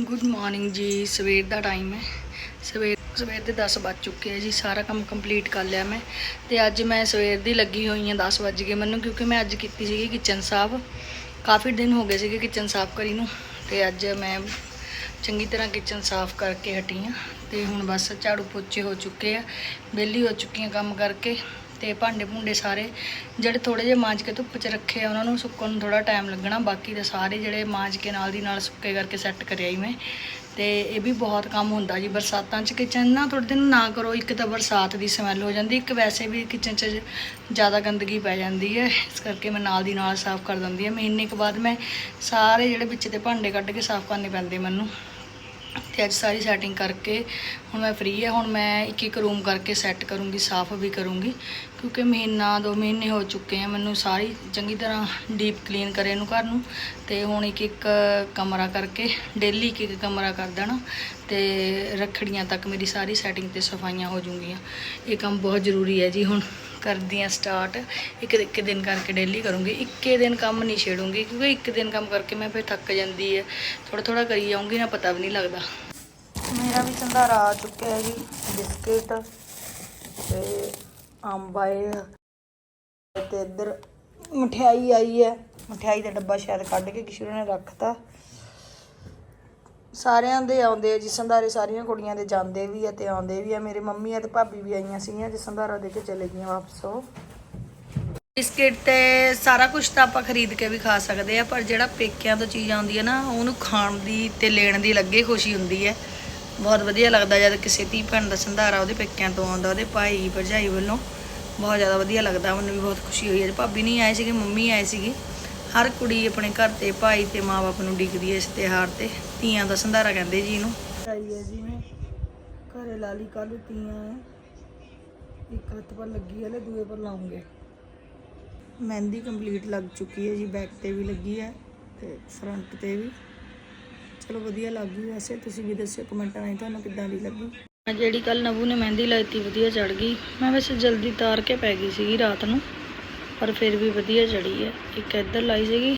Good morning ਜੀ, ਸਵੇਰ ਦਾ time ਹੈ। ਸਵੇਰ ਸਵੇਰ ਦੇ 10 ਵੱਜ ਚੁੱਕੇ ਆ ਜੀ, ਸਾਰਾ ਕੰਮ ਕੰਪਲੀਟ ਕਰ ਲਿਆ ਮੈਂ। ਤੇ ਅੱਜ ਮੈਂ ਸਵੇਰ ਦੀ ਲੱਗੀ ਹੋਈ ਹਾਂ 10 ਵੱਜ ਗਏ ਮੈਨੂੰ, ਕਿਉਂਕਿ ਮੈਂ ਅੱਜ ਕੀਤੀ ਸੀਗੀ ਕਿਚਨ ਸਾਫ਼। ਕਾਫੀ ਦਿਨ ਹੋ ਗਏ ਸੀਗੇ ਕਿਚਨ ਸਾਫ਼ ਕਰੀ ਨੂੰ, ਤੇ ਅੱਜ ਮੈਂ ਚੰਗੀ ਤਰ੍ਹਾਂ ਕਿਚਨ ਸਾਫ਼ ਕਰਕੇ ਹਟੀ ਹਾਂ। ਤੇ ਹੁਣ ਬਸ ਝਾੜੂ ਪੋਚੇ ਹੋ ਚੁੱਕੇ ਆ, ਵਿਹਲੀ ਹੋ ਚੁੱਕੀ ਹਾਂ ਕੰਮ ਕਰਕੇ। ਤੇ ਭਾਂਡੇ ਭੁੰਡੇ ਸਾਰੇ ਜਿਹੜੇ ਥੋੜੇ ਜਿਹੇ ਮਾਂਜ ਕੇ ਧੁੱਪ 'ਚ ਰੱਖੇ ਆ, ਉਹਨਾਂ ਨੂੰ ਸੁੱਕਣ ਨੂੰ ਥੋੜਾ ਟਾਈਮ ਲੱਗਣਾ, ਬਾਕੀ ਦੇ ਸਾਰੇ ਜਿਹੜੇ ਮਾਂਜ ਕੇ ਨਾਲ ਦੀ ਨਾਲ ਸੁੱਕੇ ਕਰਕੇ ਸੈੱਟ ਕਰਿਆ ਹੀ ਮੈਂ। ਤੇ ਇਹ ਵੀ ਬਹੁਤ ਕੰਮ ਹੁੰਦਾ ਜੀ ਬਰਸਾਤਾਂ 'ਚ ਕਿਚਨ ਨਾ ਥੋੜੇ ਦਿਨ ਨਾ ਕਰੋ, ਇੱਕ ਤਾਂ ਬਰਸਾਤ ਦੀ ਸਮੈਲ ਹੋ ਜਾਂਦੀ, ਇੱਕ ਵੈਸੇ ਵੀ ਕਿਚਨ 'ਚ ਜ਼ਿਆਦਾ ਗੰਦਗੀ ਪੈ ਜਾਂਦੀ ਹੈ, ਇਸ ਕਰਕੇ ਮੈਂ ਨਾਲ ਦੀ ਨਾਲ ਸਾਫ਼ ਕਰ ਦਿੰਦੀ ਹਾਂ। ਮਹੀਨੇ ਕੁ ਬਾਅਦ ਮੈਂ ਸਾਰੇ ਜਿਹੜੇ ਵਿੱਚ ਦੇ ਭਾਂਡੇ ਕੱਢ ਕੇ ਸਾਫ਼ ਕਰਨੇ ਪੈਂਦੇ ਮੈਨੂੰ। ਤੇ ਅੱਜ ਸਾਰੀ ਸੈਟਿੰਗ ਕਰਕੇ ਹੁਣ ਮੈਂ ਫ੍ਰੀ ਆ, ਹੁਣ ਮੈਂ ਇੱਕ ਇੱਕ ਰੂਮ ਕਰਕੇ ਸੈੱਟ ਕਰੂੰਗੀ, ਸਾਫ਼ ਵੀ ਕਰੂੰਗੀ, ਕਿਉਂਕਿ ਮਹੀਨਾ, ਦੋ ਮਹੀਨੇ ਹੋ ਚੁੱਕੇ ਆ, ਮੈਨੂੰ ਸਾਰੀ ਚੰਗੀ ਤਰ੍ਹਾਂ ਡੀਪ ਕਲੀਨ ਕਰੇ ਨੂੰ ਘਰ ਨੂੰ, ਤੇ ਹੁਣ ਇੱਕ ਇੱਕ ਕਮਰਾ ਕਰਕੇ ਡੇਲੀ ਇੱਕ ਇੱਕ ਕਮਰਾ ਕਰ ਦੇਣਾ, ਤੇ ਰੱਖੜੀਆਂ ਤੱਕ ਮੇਰੀ ਸਾਰੀ ਸੈਟਿੰਗ ਤੇ ਸਫਾਈਆਂ ਹੋ ਜੂਗੀਆਂ ਇਹ ਕੰਮ ਬਹੁਤ ਜ਼ਰੂਰੀ ਹੈ ਜੀ, ਹੁਣ ਕਰਦੀ ਆ ਸਟਾਰਟ ਇੱਕ ਇੱਕ ਦਿਨ ਕਰਕੇ ਡੇਲੀ ਕਰੂੰਗੀ, ਇੱਕੇ ਦਿਨ ਕੰਮ ਨਹੀਂ ਛੇੜੂੰਗੀ, ਕਿਉਂਕਿ ਇੱਕ ਦਿਨ ਕੰਮ ਕਰਕੇ ਮੈਂ ਫਿਰ ਥੱਕ ਜਾਂਦੀ ਹੈ ਥੋੜਾ ਥੋੜਾ ਕਰੀ ਜਾਊਂਗੀ, ਨਾ ਪਤਾ ਵੀ ਨਹੀਂ ਲੱਗਦਾ। ਮੇਰਾ ਵੀ ਸੰਧਾਰਾ ਆ ਚੁੱਕਿਆ ਹੈ ਜੀ, ਬਿਸਕਿਟ ਤੇ ਅੰਬ ਆਏ ਆ ਤੇ ਇੱਧਰ ਮਠਿਆਈ ਆਈ ਹੈ। ਮਠਿਆਈ ਦਾ ਡੱਬਾ ਸ਼ਾਇਦ ਕੱਢ ਕੇ ਕਿਸੇ ਨੇ ਰੱਖਤਾ। ਸਾਰਿਆਂ ਦੇ ਆਉਂਦੇ ਆ ਜੀ ਸੰਧਾਰੇ ਸਾਰੀਆਂ ਕੁੜੀਆਂ ਦੇ ਜਾਂਦੇ ਵੀ ਆ ਤੇ ਆਉਂਦੇ ਵੀ ਆ। ਮੇਰੇ ਮੰਮੀ ਆ ਤੇ ਭਾਬੀ ਵੀ ਆਈਆਂ ਸੀਗੀਆਂ ਜੀ ਸੰਧਾਰਾ ਦੇ ਕੇ ਚਲੇ ਗਈਆਂ ਵਾਪਸ। ਉਹ ਬਿਸਕਿਟ ਤੇ ਸਾਰਾ ਕੁਝ ਤਾਂ ਆਪਾਂ ਖਰੀਦ ਕੇ ਵੀ ਖਾ ਸਕਦੇ ਆ, ਪਰ ਜਿਹੜਾ ਪੇਕਿਆਂ ਤੋਂ ਚੀਜ਼ ਆਉਂਦੀ ਹੈ ਨਾ, ਉਹਨੂੰ ਖਾਣ ਦੀ ਤੇ ਲੈਣ ਦੀ ਲੱਗੇ ਖੁਸ਼ੀ ਹੁੰਦੀ ਹੈ। ਬਹੁਤ ਵਧੀਆ ਲੱਗਦਾ ਜਦ ਕਿਸੇ ਧੀ ਭੈਣ ਦਾ ਸੰਧਾਰਾ ਉਹਦੇ ਪੇਕਿਆਂ ਤੋਂ ਆਉਂਦਾ, ਉਹਦੇ ਭਾਈ ਭਰਜਾਈ ਵੱਲੋਂ। ਬਹੁਤ ਜ਼ਿਆਦਾ ਵਧੀਆ ਲੱਗਦਾ, ਮੈਨੂੰ ਵੀ ਬਹੁਤ ਖੁਸ਼ੀ ਹੋਈ। ਹੈ ਭਾਬੀ ਨਹੀਂ ਆਏ ਸੀਗੇ, ਮੰਮੀ ਆਏ ਸੀਗੇ। ਹਰ ਕੁੜੀ ਆਪਣੇ ਘਰ ਤੇ, ਭਾਈ ਤੇ ਮਾਪੇ ਨੂੰ ਡਿੱਗਦੀ ਹੈ ਇਸ ਤਿਉਹਾਰ ਤੇ। ਧੀਆਂ ਦਾ ਸੰਧਾਰਾ ਕਹਿੰਦੇ ਜੀ ਇਹਨੂੰ। ਆਈ ਹੈ ਜੀ ਨੇ ਘਰੇ ਲਾ ਲਈ ਕੱਲ ਤੀਆਂ ਹੈ। ਇੱਕ ਹੱਥ ਪਰ ਲੱਗੀ ਹੈ ਲੈ ਦੂਏ ਪਰ ਲਾਉਂਗੇ। ਮਹਿੰਦੀ ਕੰਪਲੀਟ ਲੱਗ ਚੁੱਕੀ ਹੈ ਜੀ ਬੈਕ ਤੇ ਵੀ ਲੱਗੀ ਹੈ ਤੇ ਫਰੰਟ ਤੇ ਵੀ। ਚਲੋ ਵਧੀਆ ਲੱਗ ਗਈ ਵੈਸੇ। ਤੁਸੀਂ ਵੀ ਦੱਸਿਓ ਕਮੈਂਟਾਂ ਰਾਹੀਂ ਤੁਹਾਨੂੰ ਕਿੱਦਾਂ ਦੀ ਲੱਗੀ? ਜਿਹੜੀ ਕੱਲ ਨਵੂ ਨੇ ਮਹਿੰਦੀ ਲਾਈ ਤੀ ਵਧੀਆ ਚੜ ਗਈ। ਮੈਂ ਵੈਸੇ ਜਲਦੀ ਤਾਰ ਕੇ ਪੈ ਗਈ ਸੀਗੀ ਰਾਤ ਨੂੰ, ਪਰ ਫਿਰ ਵੀ ਵਧੀਆ ਚੜੀ ਹੈ। ਇੱਕ ਇੱਧਰ ਲਾਈ ਸੀਗੀ।